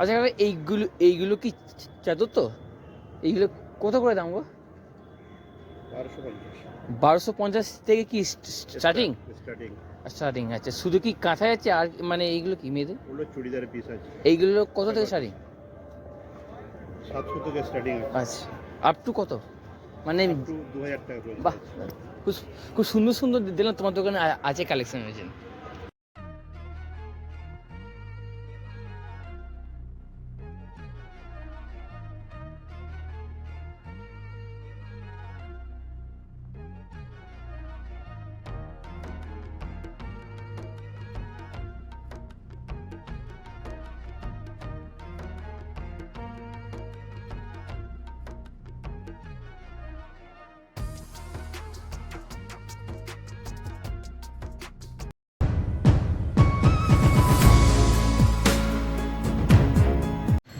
আচ্ছা কাকা এইগুলো এইগুলো কি চাদর তো? এইগুলো কত করে দাম গো? বারোশো পঞ্চাশ। থেকে কি স্টার্টিং স্টার্টিং স্টার্টিং আচ্ছা শুধু কি কাঁথা আছে আর মানে এইগুলো কি মেয়েদের? ওগুলো চুড়িদারের পিস আছে। এইগুলো কত থেকে স্টার্টিং সাতশো থেকে স্টার্টিং আছে। আচ্ছা আপ টু কত? মানে দু হাজার টাকা বাহ খুব খুব সুন্দর সুন্দর দিলাম তোমার দোকানে আছে কালেকশন হয়েছে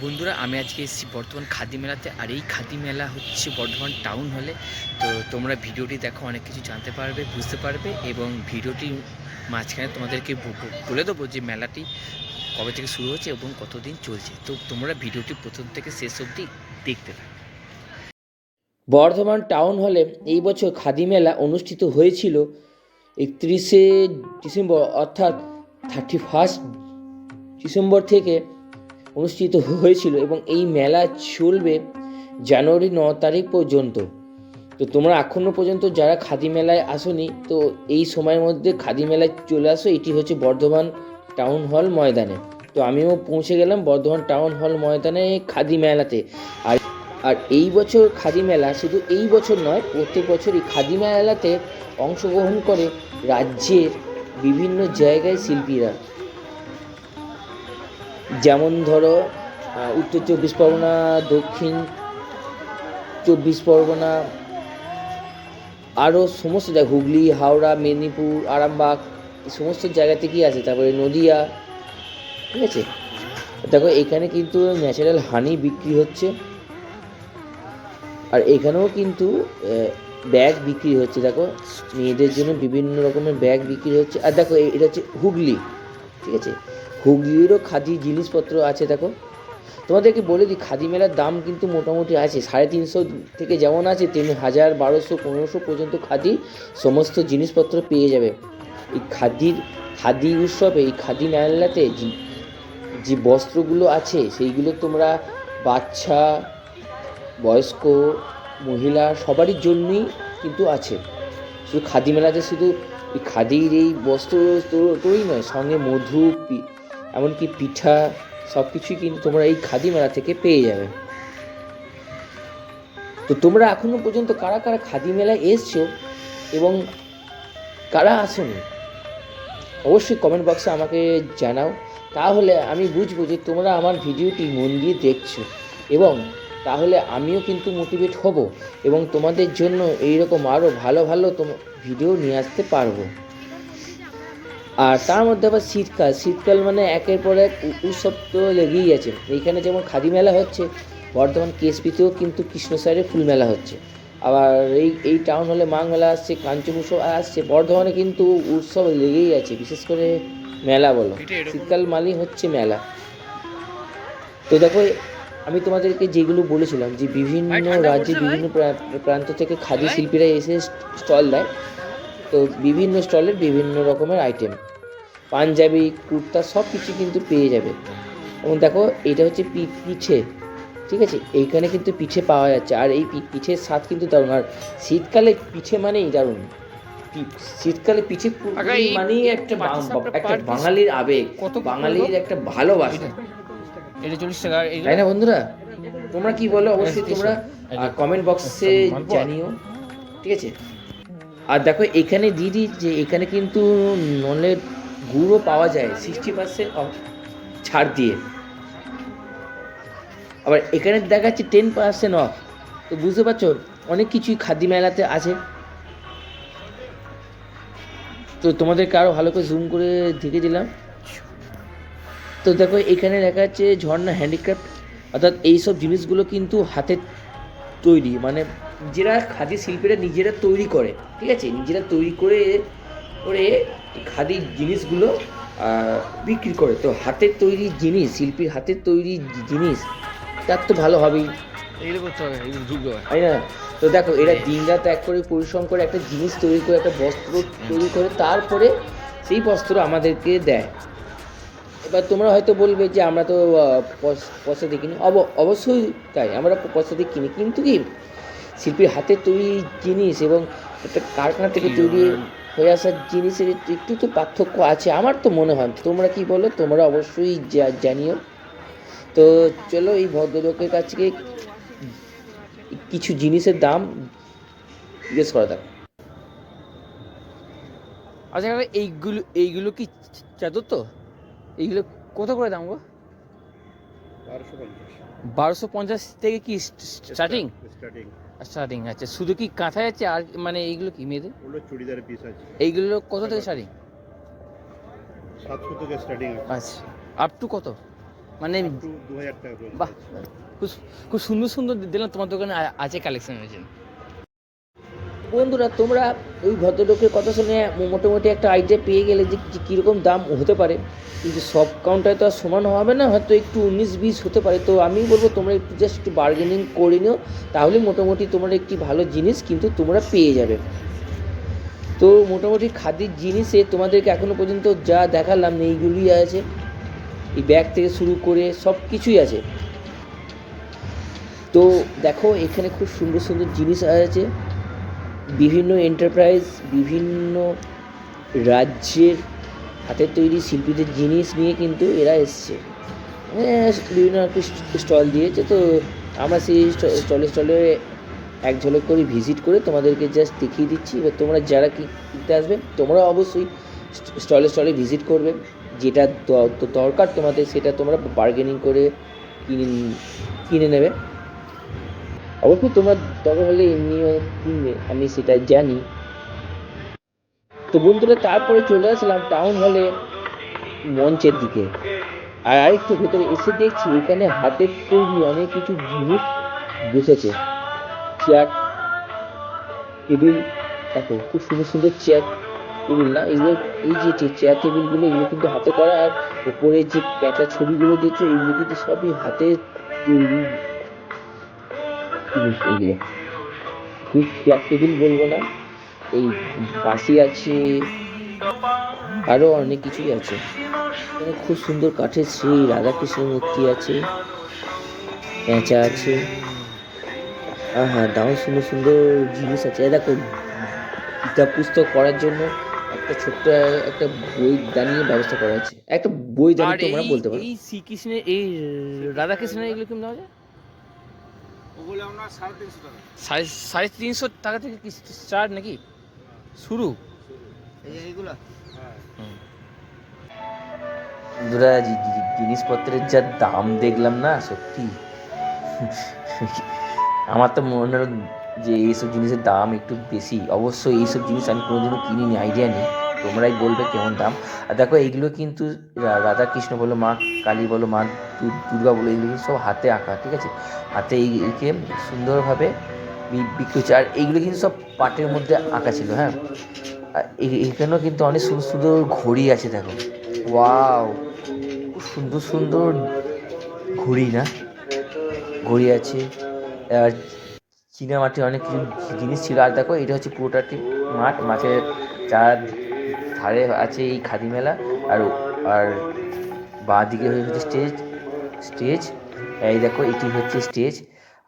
বন্ধুরা, আমি আজকে এসেছি বর্ধমান খাদি মেলাতে। আর এই খাদি মেলা হচ্ছে বর্ধমান টাউন হলে। তো তোমরা ভিডিওটি দেখো, অনেক কিছু জানতে পারবে, বুঝতে পারবে এবং ভিডিওটি মাঝখানে তোমাদেরকে বলে দেবো যে মেলাটি কবে থেকে শুরু হচ্ছে এবং কতদিন চলছে। তো তোমরা ভিডিওটি প্রথম থেকে শেষ অবধি দেখতে থাকো। বর্ধমান টাউন হলে এই বছর খাদি মেলা অনুষ্ঠিত হয়েছিল একত্রিশে ডিসেম্বর, অর্থাৎ থার্টি ফার্স্ট ডিসেম্বর থেকে অনুষ্ঠিত হয়েছিল এবং এই মেলা চলবে জানুয়ারি ন তারিখ পর্যন্ত। তো তোমরা এখনও পর্যন্ত যারা খাদি মেলায় আসোনি, তো এই সময়ের মধ্যে খাদি মেলায় চলে আসো। এটি হচ্ছে বর্ধমান টাউন হল ময়দানে। তো আমিও পৌঁছে গেলাম বর্ধমান টাউন হল ময়দানে খাদি মেলাতে। আর আর এই বছর খাদি মেলা শুধু এই বছর নয়, প্রত্যেক বছরই খাদি মেলাতে অংশগ্রহণ করে রাজ্যের বিভিন্ন জায়গায় শিল্পীরা। যেমন ধরো উত্তর চব্বিশ পরগনা, দক্ষিণ চব্বিশ পরগনা আরও সমস্ত জায়গা, হুগলি, হাওড়া, মেদিনীপুর, আরামবাগ সমস্ত জায়গা থেকেই আছে তারপরে নদিয়া, ঠিক আছে? দেখো, এখানে কিন্তু ন্যাচারাল হানি বিক্রি হচ্ছে। আর এখানেও কিন্তু ব্যাগ বিক্রি হচ্ছে, দেখো। মেয়েদের জন্য বিভিন্ন রকমের ব্যাগ বিক্রি হচ্ছে। আর দেখো এটা হচ্ছে হুগলি, ঠিক আছে? হুগলিরও খাদি জিনিসপত্র আছে, দেখো। তোমাদেরকে বলে দিই, খাদি মেলার দাম কিন্তু মোটামুটি আছে। সাড়ে তিনশো থেকে যেমন আছে, তেমনি হাজার বারোশো, পনেরোশো পর্যন্ত খাদি সমস্ত জিনিসপত্র পেয়ে যাবে। এই খাদির, খাদি উৎসবে, এই খাদি মেলাতে যে- বস্ত্রগুলো আছে, সেইগুলো তোমরা বাচ্চা, বয়স্ক, মহিলা সবারই জন্যই কিন্তু আছে। শুধু খাদি মেলাতে শুধু এই খাদির এই বস্ত্র তো- তোই নয়, সঙ্গে মধু এমনকি পিঠা সব কিছুই কিন্তু তোমরা এই খাদি মেলা থেকে পেয়ে যাবে। তো তোমরা এখনও পর্যন্ত কারা কারা খাদি মেলায় এসছো এবং কারা আসোনি? অবশ্যই কমেন্ট বক্সে আমাকে জানাও। তাহলে আমি বুঝব যে তোমরা আমার ভিডিওটি মন দিয়ে দেখছ এবং তাহলে আমিও কিন্তু মোটিভেট হব এবং তোমাদের জন্য এইরকম আরও ভালো ভালো ভিডিও নিয়ে আসতে পারব। আর তার মধ্যে আবার শীতকাল। শীতকাল মানে একের পর এক উৎসব তো লেগেই আছে। এইখানে যেমন খাদি মেলা হচ্ছে বর্ধমান কেএসপিতেও কিন্তু কৃষ্ণ সাইডে ফুল মেলা হচ্ছে। আবার এই এই টাউন হলে মাঘ মেলা আসছে কাঞ্চন উৎসব আসছে বর্ধমানে কিন্তু উৎসব লেগেই আছে বিশেষ করে মেলা বলো। শীতকাল মানেই হচ্ছে মেলা। তো দেখো আমি তোমাদেরকে যেগুলো বলেছিলাম যে বিভিন্ন রাজ্যে বিভিন্ন প্রান্ত থেকে খাদি শিল্পীরা এসে স্টল দেয়। তো বিভিন্ন স্টলের বিভিন্ন রকমের আইটেম পাঞ্জাবি কুর্তা সব কিছু কিন্তু পেয়ে যাবে। এবং দেখো এটা হচ্ছে পি- পিঠে ঠিক আছে? এইখানে কিন্তু পিঠে পাওয়া যাচ্ছে। আর এই পি- পিঠের স্বাদ কিন্তু দারুণ। আর শীতকালে পিঠে মানেই দারুণ। পি- শীতকালে পিঠে পু- কাকা, এই মানেই একটা একটা বাঙালির আবেগ কত বাঙালির একটা ভালোবাসা। এটা চল্লিশ টাকা তাই না বন্ধুরা? তোমরা কি বলো? অবশ্যই তোমরা কমেন্ট বক্সে জানিও ঠিক আছে? আর দেখো এখানে দিদি যে এখানে কিন্তু নলের গুঁড়ো পাওয়া যায় সিক্সটি পার্সেন্ট ছাড় দিয়ে। আবার এখানে দেখা যাচ্ছে টেন পার্সেন্ট অফ তো বুঝতে পারছ? অনেক কিছুই খাদি মেলাতে আছে। তো তোমাদেরকে আরও ভালো করে জুম করে দেখে দিলাম। তো দেখো, এখানে দেখা যাচ্ছে ঝর্ণা হ্যান্ডিক্রাফট অর্থাৎ এইসব জিনিসগুলো কিন্তু হাতের তৈরি। মানে নিজেরা খাদি শিল্পীরা নিজেরা তৈরি করে। ঠিক আছে? নিজেরা তৈরি করে করে খাদির জিনিসগুলো বিক্রি করে। তো হাতের তৈরি জিনিস শিল্পীর হাতের তৈরি জিনিস তার তো ভালো হবেই। তাই না? তো দেখো এরা দিনরাত এক করে পরিশ্রম করে একটা জিনিস তৈরি করে একটা বস্ত্র তৈরি করে তারপরে সেই বস্ত্র আমাদেরকে দেয়। এবার তোমরা হয়তো বলবে যে আমরা তো পয়সা দিয়ে কিনি। অব অবশ্যই তাই আমরা পয়সা দিয়ে কিনি। কিন্তু কি? শিল্পীর হাতের তৈরি জিনিস এবং একটা কারখানা থেকে তৈরি হয়ে আসার জিনিসের একটু তো পার্থক্য আছে। আমার তো মনে হয়। তোমরা কি বলো? তোমরা অবশ্যই জানিও। তো চলো এই ভদ্রলোকের কাছ থেকে কিছু জিনিসের দাম জিজ্ঞেস করা যাক। আচ্ছা কাকা এইগুলো এইগুলো কি চাদর তো? এইগুলো কত করে দাম গো? বারোশো পঞ্চাশ। বারোশো পঞ্চাশ থেকে কি স্টার্টিং স্টার্টিং স্টার্টিং আচ্ছা শুধু কি কাঁথায় আছে আর মানে এইগুলো কি মেয়েদের? ওগুলো চুড়িদারের পিস আছে। এইগুলো কত থেকে স্টার্টিং সাতশো থেকে স্টার্টিং আছে। আচ্ছা আপ টু কত? মানে দু হাজার টাকা বাহ খুব খুব সুন্দর সুন্দর দিলাম তোমার দোকানে আছে কালেকশন হয়েছে বন্ধুরা, তোমরা ওই ভদ্রলোকের কথা শুনে মোটামুটি একটা আইডিয়া পেয়ে গেলে যে কীরকম দাম হতে পারে। কিন্তু সব কাউন্টারে তো আর সমান হবে না, হয়তো একটু উনিশ বিশ হতে পারে। তো আমি বলব, তোমরা একটু জাস্ট একটু বার্গেনিং করে নিও, তাহলে মোটামুটি তোমরা একটি ভালো জিনিস কিন্তু তোমরা পেয়ে যাবে। তো মোটামুটি খাদির জিনিসে তোমাদেরকে এখনও পর্যন্ত যা দেখালাম, এইগুলি আছে। এই ব্যাগ থেকে শুরু করে সব কিছুই আছে। তো দেখো, এখানে খুব সুন্দর সুন্দর জিনিস আছে। বিভিন্ন এন্টারপ্রাইজ বিভিন্ন রাজ্যের হাতের তৈরি শিল্পীদের জিনিস নিয়ে কিন্তু এরা এসছে। হ্যাঁ, বিভিন্ন স্টল দিয়েছে। তো আমরা সেই স্টলে স্টলে এক ঝলক করে ভিজিট করে তোমাদেরকে জাস্ট দেখিয়ে দিচ্ছি। এবার তোমরা যারা কিনতে আসবে তোমরা অবশ্যই স্টলে স্টলে ভিজিট করবে। যেটা দরকার তোমাদের সেটা তোমরা বার্গেনিং করে কিনে কিনে নেবে। অবশ্যই তোমার দরকার হলে এমনিও কিনবে আমি সেটা জানি। তো বন্ধুরা, তারপরে চলে আসলাম টাউন হলে মঞ্চের দিকে। আর আরেকটু ভেতরে এসে দেখছি এখানে হাতের তৈরি অনেক কিছু জিনিস বসেছে। চেয়ার টেবিল দেখো, খুব সুন্দর সুন্দর চেয়ার টেবিল না? এগুলো এই যে চেয়ার টেবিলগুলো এগুলো কিন্তু হাতে করা। আর উপরে যে প্যাঁচা ছবিগুলো দিয়েছে, এগুলো কিন্তু সবই হাতে তৈরি। জিনিস এগুলো ঠিক চেয়ার টেবিল বলব না? এই বাসি আছে আরও অনেক কিছুই আছে। খুব সুন্দর কাঠের সেই রাধাকৃষ্ণের মূর্তি আছে পেঁচা আছে। হ্যাঁ হ্যাঁ দারুণ সুন্দর সুন্দর জিনিস আছে। দেখো গীতা পুস্তক করার জন্য একটা ছোট্ট একটা বই দাঁড়িয়ে ব্যবস্থা করা আছে। একটা বই দাঁড়িয়ে তোমরা বলতে পারো। এই শ্রীকৃষ্ণের এই রাধাকৃষ্ণের এগুলো কেমন দাম আছে? ওগুলো সাড়ে তিনশো টাকা। সাড়ে সাড়ে তিনশো টাকা থেকে কি স্টার্ট নাকি? শুরু? এইগুলো। হ্যাঁ বন্ধুরা জিনিসপত্রের যা দাম দেখলাম না সত্যি। আমার তো মনে হলো যে এইসব জিনিসের দাম একটু বেশি। অবশ্যই এইসব জিনিস আমি কোনোদিনও কিনিনি আইডিয়া নেই। তোমরাই বলবে কেমন দাম। আর দেখো, এইগুলো কিন্তু রা- রাধাকৃষ্ণ বলো মা, কালী বলো মা দুর্গা বলো এইগুলো সব হাতে আঁকা, ঠিক আছে? হাতে এই- একে সুন্দরভাবে বিক্রি হচ্ছে। আর এইগুলো কিন্তু সব পাটের মধ্যে আঁকা ছিল হ্যাঁ? এখানেও কিন্তু অনেক সুন্দর সুন্দর ঘড়ি আছে, দেখো। ওয়াও! সুন্দর সুন্দর ঘড়ি, না? ঘড়ি আছে। আর চীনা মাঠে অনেক কিছু জিনিস ছিল। আর দেখো, এটা হচ্ছে পুরোটাটি মাঠ। মাঠের চার ধারে আছে এই খাদি মেলা আর আর বাঁ দিকে হচ্ছে স্টেজ স্টেজ এই দেখো এটি হচ্ছে স্টেজ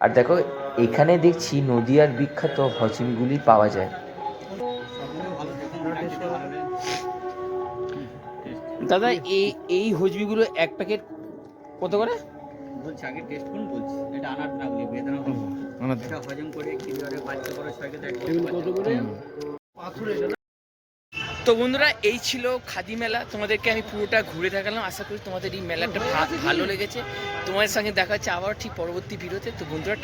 আর দেখো এখানে দেখছি নদিয়ার বিখ্যাত হজমিগুলি পাওয়া যায়। দাদা এই এই হজবিগুলো এক প্যাকেট কত করে? বলছি আগে টেস্ট করুন বলছি। এটা আনার না বলি বেদনা এটা হজম করে ক্লিয়ারে বাচ্চা করে ছয়কে দেয় কত করে? তো বন্ধুরা, এই ছিল খাদি মেলা। তোমাদেরকে আমি পুরোটা ঘুরে দেখালাম। আশা করি তোমাদের এই মেলাটা ভালো লেগেছে। তোমাদের সঙ্গে দেখা হচ্ছে আবার ঠিক পরবর্তী ভিডিওতে। তো বন্ধুরা